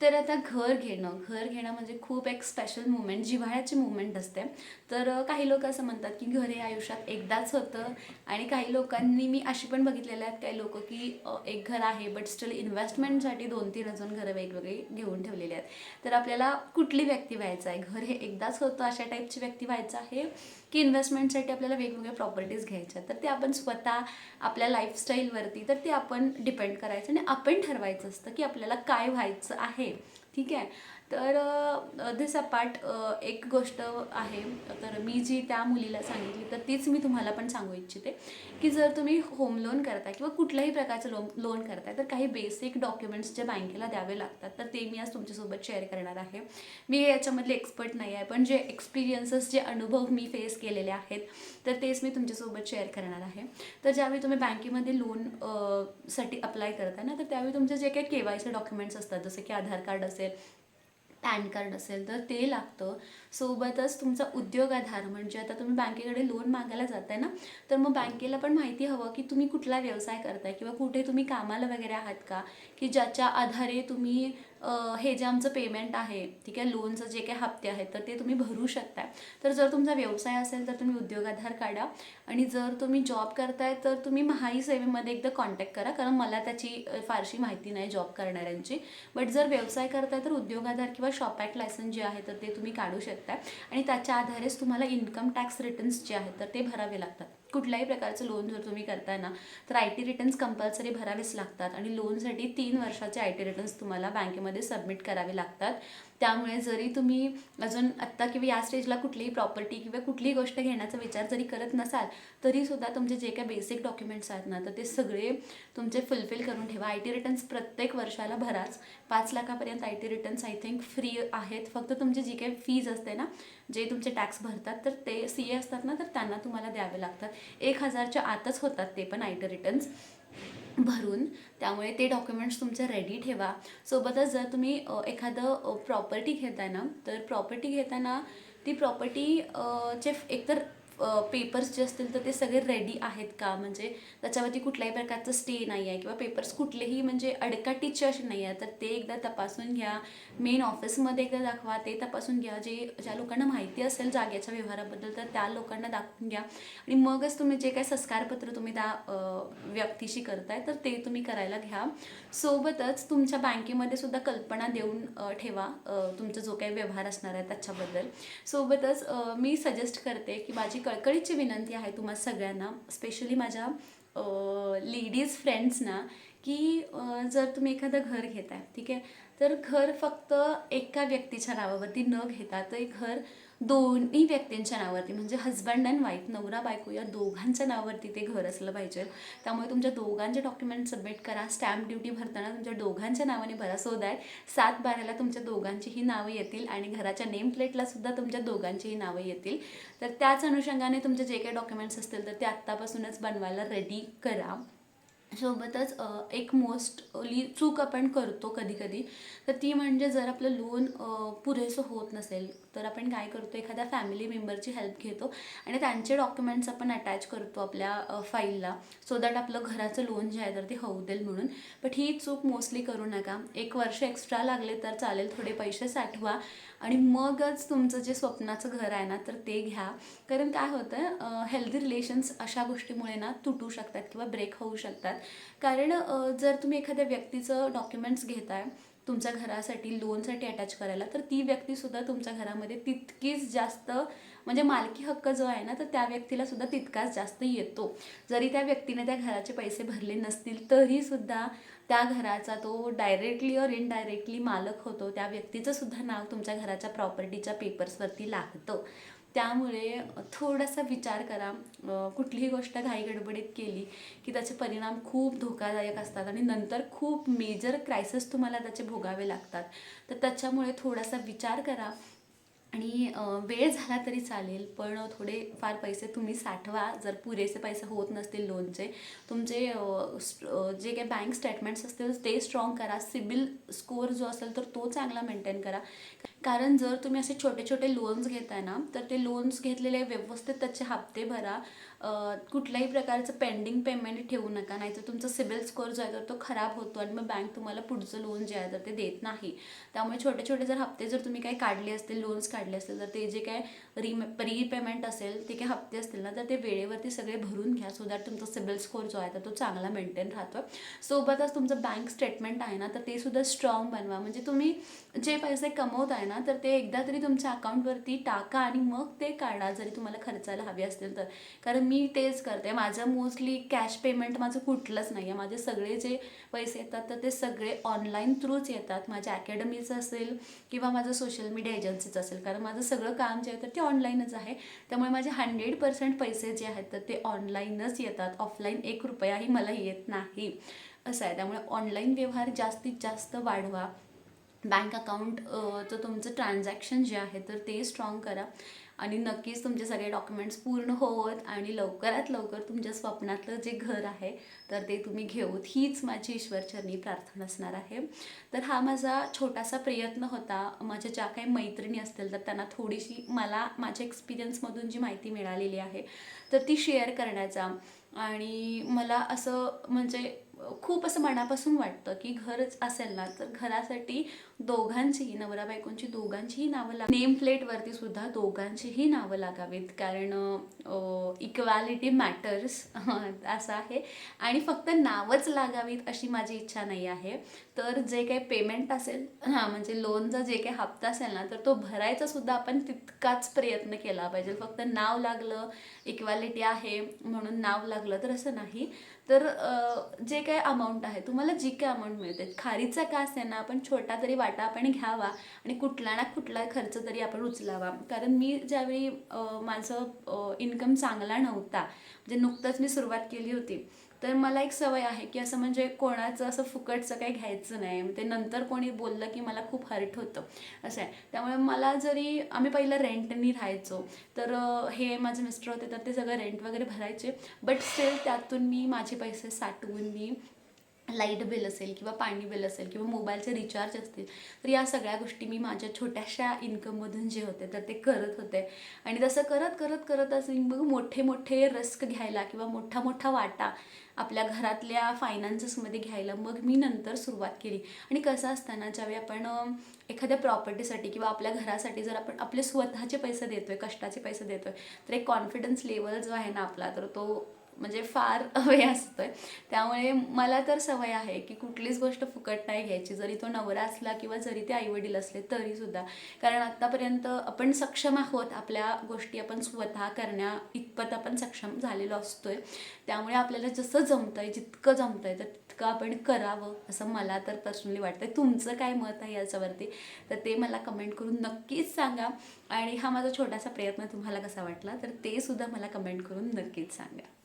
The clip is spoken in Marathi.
तर आता घर घेणं घर घेणं म्हणजे खूप एक स्पेशल मुमेंट जिव्हाळ्याची मुमेंट असते. तर काही लोक असं म्हणतात की घर हे आयुष्यात एकदाच होतं आणि काही लोकांनी मी अशी पण बघितलेल्या आहेत काही लोक की एक घर आहे बट स्टील इन्व्हेस्टमेंटसाठी दोन तीन अजून घरं वेगवेगळी घेऊन ठेवलेली आहेत. तर आपल्याला कुठली व्यक्ती व्हायचं आहे? घर हे एकदाच होतं अशा टाईपची व्यक्ती व्हायचं आहे? की इन्व्हेस्टमेंटसाठी आपल्याला वेगवेगळ्या प्रॉपर्टीज घ्यायच्या. तर ते आपण स्वतः आपल्या लाईफस्टाईलवरती तर ते आपण डिपेंड करायचं आणि आपण ठरवायचं असतं की आपल्याला काय व्हायचं आहे. ठीक आहे? तर दिस अपार्ट एक गोष्ट आहे. तर मी जी त्या मुलीला सांगितली तर तीच मी तुम्हाला पण सांगू इच्छिते की जर तुम्ही होम लोन करताय किंवा कुठल्याही प्रकारचं लोन लोन करताय तर काही बेसिक डॉक्युमेंट्स जे बँकेला द्यावे लागतात तर ते मी आज तुमच्यासोबत शेअर करणार आहे. मी याच्यामधले एक्सपर्ट नाही आहे पण जे एक्सपिरियन्सेस जे अनुभव मी फेस केलेले आहेत तर तेच मी तुमच्यासोबत शेअर करणार आहे. तर ज्यावेळी तुम्ही बँकेमध्ये लोनसाठी अप्लाय करताय ना तर त्यावेळी तुमचे जे काही के वाय सी डॉक्युमेंट्स असतात जसे की आधार कार्ड असेल पॅन कार्ड असेल तर ते लागतं. सोबतच तुमचा उद्योग आधार म्हणजे आता तुम्ही बँकेकडे लोन मागायला जाताय ना तर मग बँकेला पण माहिती हवं की तुम्ही कुठला व्यवसाय करताय किंवा कुठे तुम्ही कामाला वगैरे आहात का की ज्याच्या आधारे तुम्ही हे जे आमचं पेमेंट आहे ठीक आहे लोनचं जे काही हप्ते आहेत तर ते तुम्ही भरू शकताय. तर जर तुमचा व्यवसाय असेल तर तुम्ही उद्योग आधार काढा. आणि जर तुम्ही जॉब करताय तर तुम्ही महाई सेवेमध्ये एकदा कॉन्टॅक्ट करा. कारण मला त्याची फारशी माहिती नाही जॉब करणाऱ्यांची. बट जर व्यवसाय करताय तर उद्योग आधार किंवा शॉप ॲक्ट लायसन्स जे आहे तर ते तुम्ही काढू शकताय. आणि त्याच्या आधारेच तुम्हाला इन्कम टॅक्स रिटर्न्स जे आहेत तर ते भरावे लागतात. कुठल्याही प्रकारचं लोन जर तुम्ही करताय ना तर आय टी रिटर्न्स कंपल्सरी भरावेच लागतात आणि लोनसाठी तीन वर्षाचे आय टी रिटर्न्स तुम्हाला बँकेमध्ये सबमिट करावे लागतात. त्यामुळे जरी तुम्ही अजून आत्ता किंवा या स्टेजला कुठलीही प्रॉपर्टी किंवा कुठलीही गोष्ट घेण्याचा विचार जरी करत नसाल तरीसुद्धा तुमचे जे काही बेसिक डॉक्युमेंट्स आहेत ना तर ते सगळे तुमचे फुलफिल करून ठेवा. आय टी रिटर्न्स प्रत्येक वर्षाला भराच. पाच लाखापर्यंत I T returns I think free आहेत. फक्त तुमची जी काही फीज असते ना जे तुमचे टॅक्स भरतात तर ते सी ए असतात ना तर त्यांना तुम्हाला द्यावे लागतात. एक हजारच्या आतच होतात ते पण आय टी रिटर्न्स भरून त्यामुळे ते डॉक्युमेंट्स तुमचे रेडी ठेवा. सोबतच जर तुम्ही एखादं प्रॉपर्टी घेताय ना तर प्रॉपर्टी घेताना ती प्रॉपर्टी चे एकतर पेपर्स जे असतील तर ते सगळे रेडी आहेत का? म्हणजे त्याच्यावरती कुठल्याही प्रकारचं स्टे नाही आहे किंवा पेपर्स कुठलेही म्हणजे अडकाटीचे असे नाही आहे तर ते एकदा तपासून घ्या. मेन ऑफिसमध्ये एकदा दाखवा. ते तपासून घ्या. जे ज्या लोकांना माहिती असेल जागेच्या व्यवहाराबद्दल तर त्या लोकांना दाखवून घ्या. आणि मगच तुम्ही जे काही संस्कारपत्र तुम्ही त्या व्यक्तीशी करताय तर ते तुम्ही करायला घ्या. सोबतच तुमच्या बँकेमध्ये सुद्धा कल्पना देऊन ठेवा तुमचा जो काही व्यवहार असणार आहे त्याच्याबद्दल. सोबतच मी सजेस्ट करते की माझी कळकळीची विनंती आहे तुम्हा सगळ्यांना स्पेशली माझ्या लेडीज फ्रेंड्सना की जर तुम्ही एखादं घर घेताय ठीक आहे? तर घर फक्त एका व्यक्तीच्या नावावरती न घेता ते घर दोन्ही व्यक्तींच्या नावावरती म्हणजे हजबंड अँड वाईफ नवरा बायको या दोघांच्या नावावरती ते घर असलं पाहिजे. त्यामुळे तुमच्या दोघांचे डॉक्युमेंट सबमिट करा स्टॅम्प ड्युटी भरताना तुमच्या दोघांच्या नावाने भरा. सो दॅट सात बाराला तुमच्या दोघांचीही नावं येतील आणि घराच्या नेम प्लेटला सुद्धा तुमच्या दोघांचीही नावं येतील. तर त्याच अनुषंगाने तुमचे जे काही डॉक्युमेंट्स असतील तर ते आत्तापासूनच बनवायला रेडी करा. सोबतच एक मोस्टली चूक आपण करतो कधी कधी तर ती म्हणजे जर आपलं लोन पुरेसं होत नसेल तर आपण काय करतो एखाद्या फॅमिली मेंबरची हेल्प घेतो आणि त्यांचे डॉक्युमेंट्स आपण अटॅच करतो आपल्या फाईलला सो दॅट आपलं घराचं लोन जे आहे तर ते होऊ देईल म्हणून. बट ही चूक मोस्टली करू नका. एक वर्ष एक्स्ट्रा लागले तर चालेल थोडे पैसे साठवा आणि मगच तुमचं जे स्वप्नाचं घर आहे ना तर ते घ्या. कारण काय होतं हेल्दी रिलेशन्स अशा गोष्टीमुळे ना तुटू शकतात किंवा ब्रेक होऊ शकतात. कारण जर तुम्ही एखाद्या व्यक्तीचं डॉक्युमेंट्स घेताय तुमच्या घरासाठी लोनसाठी अटॅच करायला तर ती व्यक्तीसुद्धा तुमच्या घरामध्ये तितकीच जास्त म्हणजे मालकी हक्क जो आहे ना तर त्या व्यक्तीला सुद्धा तितकाच जास्त येतो. जरी त्या व्यक्तीने त्या घराचे पैसे भरले नसतील तरीसुद्धा त्या घराचा तो डायरेक्टली और इनडायरेक्टली मालक होतो. त्या व्यक्तीचं सुद्धा नाव तुमच्या घराच्या प्रॉपर्टीच्या पेपर्सवरती लागतं. त्यामुळे थोडासा विचार करा. कुठलीही गोष्ट घाईगडबडीत केली की त्याचे परिणाम खूप धोकादायक असतात आणि नंतर खूप मेजर क्रायसिस तुम्हाला त्याचे भोगावे लागतात. तर त्याच्यामुळे थोडासा विचार करा. आणि वेळ झाला तरी चालेल पण थोडे फार पैसे तुम्ही साठवा. जर पुरेसे पैसे होत नसतील लोनचे तुमचे जे काही बँक स्टेटमेंट्स असतील ते स्ट्रॉंग करा. सिबिल स्कोअर जो असेल तर तो चांगला मेंटेन करा. कारण जर तुम्ही असे छोटे छोटे लोन्स घेताय ना तर ते लोन्स घेतलेले व्यवस्थित त्याचे हप्ते भरा. कुठल्याही प्रकारचं पेंडिंग पेमेंट ठेवू नका. नाहीतर तुमचा सिबिल स्कोअर जो आहे तर तो खराब होतो आणि मग बँक तुम्हाला पुढचं लोन जे आहे तर ते देत नाही. त्यामुळे छोटे छोटे जर हप्ते जर तुम्ही काही काढले असतील लोन्स काढले असतील तर ते जे काय री रीपेमेंट असेल ते काही हप्ते असतील ना तर ते वेळेवरती सगळे भरून घ्या सो दॅट तुमचा सिबिल स्कोअर जो आहे तर तो चांगला मेंटेन राहतो सोबतच तुमचं बँक स्टेटमेंट आहे ना तर ते सुद्धा स्ट्रॉंग बनवा. म्हणजे तुम्ही जे पैसे कमवत आहे ना तर ते एकदा तरी तुमच्या अकाउंटवरती टाका आणि मग ते काढा जरी तुम्हाला खर्चायला हवे असतील तर. कारण मी तेच करते. माझं मोस्टली कॅश पेमेंट माझं कुठलंच नाही आहे माझे सगळे जे पैसे येतात तर ते सगळे ऑनलाईन थ्रूच येतात. माझ्या अकॅडमीचं असेल किंवा माझं सोशल मीडिया एजन्सीचं असेल. कारण माझं सगळं काम जे आहे तर ते ऑनलाईनच आहे. त्यामुळे माझे हंड्रेड पर्सेंट पैसे जे आहेत तर ते ऑनलाईनच येतात. ऑफलाईन एक रुपयाही मला येत नाही. असं आहे. त्यामुळे ऑनलाईन व्यवहार जास्तीत जास्त वाढवा. बँक अकाउंटचं तुमचं ट्रान्झॅक्शन जे आहे तर ते स्ट्रॉंग करा. आणि नक्कीच तुमचे सगळे डॉक्युमेंट्स पूर्ण होत आणि लवकरात लवकर तुमच्या स्वप्नातलं जे घर आहे तर ते तुम्ही घेऊत. हीच माझी ईश्वरचरणी प्रार्थना असणार आहे. तर हा माझा छोटासा प्रयत्न होता. माझ्या ज्या काही मैत्रिणी असतील तर त्यांना थोडीशी मला माझ्या एक्सपिरियन्समधून जी माहिती मिळालेली आहे तर ती शेअर करण्याचा. आणि मला असं म्हणजे खूप असं मनापासून वाटतं की घरच असेल ना तर घरासाठी दोघांचीही नवरा बायकोंची दोघांचीही नावं लाग नेम प्लेटवरती सुद्धा दोघांचीही नावं लागावीत. कारण इक्वॅलिटी मॅटर्स असं आहे. आणि फक्त नावच लागावीत अशी माझी इच्छा नाही आहे. तर जे काही पेमेंट असेल हां म्हणजे लोनचा जे काही हप्ता असेल ना तर तो भरायचा सुद्धा आपण तितकाच प्रयत्न केला पाहिजे. फक्त नाव लागलं इक्वॅलिटी आहे म्हणून नाव लागलं तर असं नाही. तर जे काय अमाऊंट आहे? तुम्हाला जी काय अमाऊंट मिळते. खारीचा का असे ना आपण छोटा तरी वाटा आपण घ्यावा आणि कुठला ना कुठला खर्च तरी आपण उचलावा. कारण मी ज्यावेळी माझं इन्कम चांगला नव्हता म्हणजे नुकतंच मी सुरुवात केली होती तर मला एक सवय आहे की असं म्हणजे कोणाचं असं फुकटचं काही घ्यायचं नाही. ते नंतर कोणी बोललं की मला खूप हर्ट होतं. असं आहे. त्यामुळे मला जरी आम्ही पहिलं रेंटनी राहायचो तर हे माझे मिस्टर होते तर ते सगळं रेंट वगैरे भरायचे. बट स्टील त्यातून मी माझे पैसे साठवून मी लाइट बिल असेल किंवा पाणी बिल असेल किंवा मोबाईलचे रिचार्ज असतील तर या सगळ्या गोष्टी मी माझ्या छोट्याशा इन्कममधून जे होते तर ते करत होते. आणि तसं करत करत करत असं मग मोठे मोठे रिस्क घ्यायला किंवा मोठा मोठा वाटा आपल्या घरातल्या फायनान्सेसमध्ये घ्यायला मग मी नंतर सुरुवात केली. आणि कसं असताना ज्यावेळी आपण एखाद्या प्रॉपर्टीसाठी किंवा आपल्या घरासाठी जर आपण आपले स्वतःचे पैसे देतोय कष्टाचे पैसे देतोय तर एक कॉन्फिडन्स लेवल जो आहे ना आपला तर तो म्हणजे फार हवे असतोय. त्यामुळे मला तर सवय आहे की कुठलीच गोष्ट फुकट नाही घ्यायची. जरी तो नवरा असला किंवा जरी ते आईवडील असले तरीसुद्धा कारण आत्तापर्यंत आपण सक्षम आहोत आपल्या गोष्टी आपण स्वतः करण्या इतपत आपण सक्षम झालेलो असतोय. त्यामुळे आपल्याला जसं जमतंय जितकं जमतंय तर तितकं आपण करावं असं मला तर पर्सनली वाटतंय. तुमचं काय मत आहे याच्यावरती? तर ते मला कमेंट करून नक्कीच सांगा. आणि हा माझा छोटासा प्रयत्न तुम्हाला कसा वाटला तर ते सुद्धा मला कमेंट करून नक्कीच सांगा.